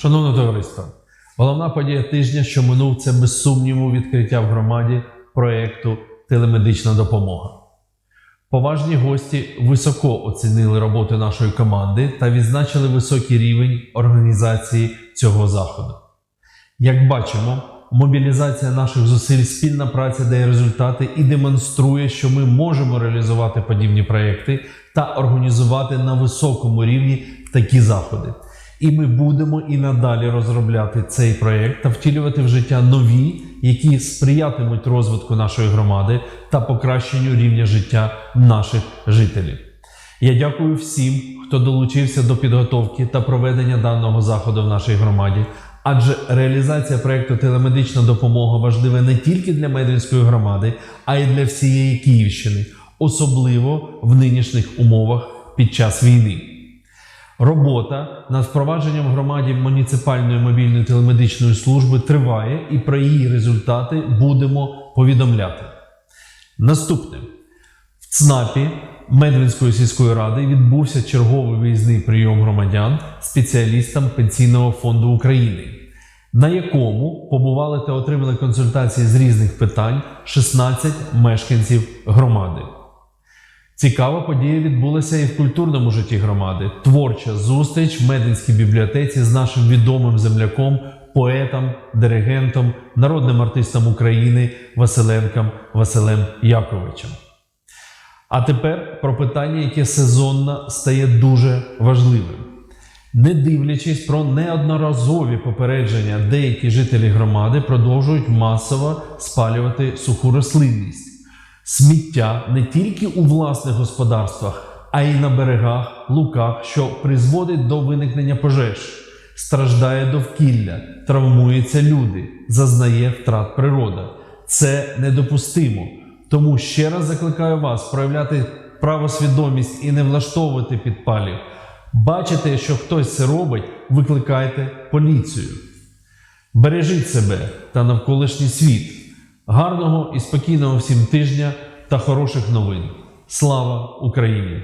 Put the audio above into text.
Шановне товариство, головна подія тижня, що минув, це без сумніву відкриття в громаді проєкту Телемедична допомога. Поважні гості високо оцінили роботу нашої команди та відзначили високий рівень організації цього заходу. Як бачимо, мобілізація наших зусиль, спільна праця дає результати і демонструє, що ми можемо реалізувати подібні проекти та організувати на високому рівні такі заходи. І ми будемо і надалі розробляти цей проект та втілювати в життя нові, які сприятимуть розвитку нашої громади та покращенню рівня життя наших жителів. Я дякую всім, хто долучився до підготовки та проведення даного заходу в нашій громаді. Адже реалізація проекту Телемедична допомога важлива не тільки для Медвінської громади, а й для всієї Київщини, особливо в нинішніх умовах під час війни. Робота над впровадженнм в громаді муніципальної мобільної телемедичної служби триває, і про її результати будемо повідомляти. Наступне в ЦНАПі Медвинської сільської ради відбувся черговий виїзний прийом громадян спеціалістам Пенсійного фонду України, на якому побували та отримали консультації з різних питань 16 мешканців громади. Цікава подія відбулася і в культурному житті громади. Творча зустріч в Мединській бібліотеці з нашим відомим земляком, поетом, диригентом, народним артистом України Василенком Василем Яковичем. А тепер про питання, яке сезонно стає дуже важливим. Не дивлячись про неодноразові попередження, деякі жителі громади продовжують масово спалювати суху рослинність. Сміття не тільки у власних господарствах, а й на берегах, луках, що призводить до виникнення пожеж, страждає довкілля, травмуються люди, зазнає втрат природа. Це недопустимо. Тому ще раз закликаю вас проявляти правосвідомість і не влаштовувати підпалів. Бачите, що хтось це робить, викликайте поліцію. Бережіть себе та навколишній світ. Гарного і спокійного всім тижня та хороших новин. Слава Україні!